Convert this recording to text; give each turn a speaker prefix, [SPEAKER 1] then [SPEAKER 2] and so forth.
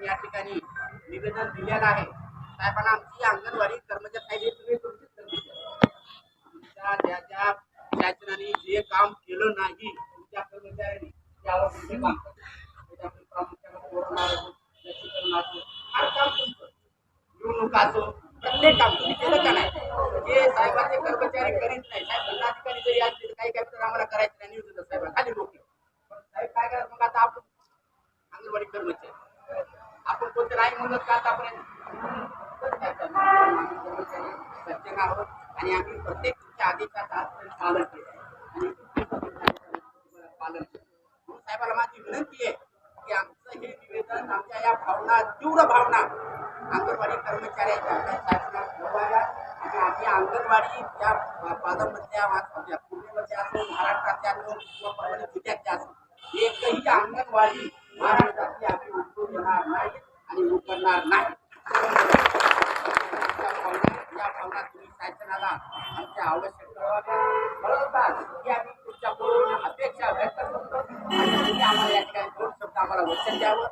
[SPEAKER 1] या ठिकाणी निवेदन दिलेलं आहे. साहेबांना आमची अंगणवाडी कर्मचारी तुम्ही हे सगळे शासनाने जे काम केलं नाही तुमच्या कर्मचाऱ्यांनी त्यावर काम करा असो, प्रत्येक काम तुम्ही केलं का नाही? जे साहेबांचे कर्मचारी करीत नाही साहेब जिल्हाधिकारी जरी असले काही काही तर आम्हाला करायचं नाही साहेब खाली लोक पण साहेब काय करतात? मग आता आपण अंगणवाडी कर्मचारी. आपण कोणते नाही का आतापर्यंत काय आहोत आणि आम्ही प्रत्येक तुमच्या आधीच्या आजपर्यंत पालन केलं आणि पालन म्हणून साहेबाला माझी विनंती आहे की आमचं हे निवेदन आमच्या या भावना तीव्र भावना अंगणवाडी कर्मचाऱ्यांच्या आपल्या शासनात ठेवाव्या आणि आम्ही अंगणवाडी त्या पादमधल्या आपल्या पूर्णेमध्ये असो महाराष्ट्रातल्या असो किंवा परभणी जिल्ह्यातल्या असो एकही अंगणवाडी महाराष्ट्रातली आम्ही उचलून येणार नाही. आणि उतरणार नाही. या भावना तुम्ही शासनाला आमच्या आवश्यक ही आम्ही तुमच्या पूर्ण अपेक्षा व्यक्त करतो. आणि तुम्ही आम्हाला या ठिकाणी दोन शब्द आम्हाला वचन द्यावं.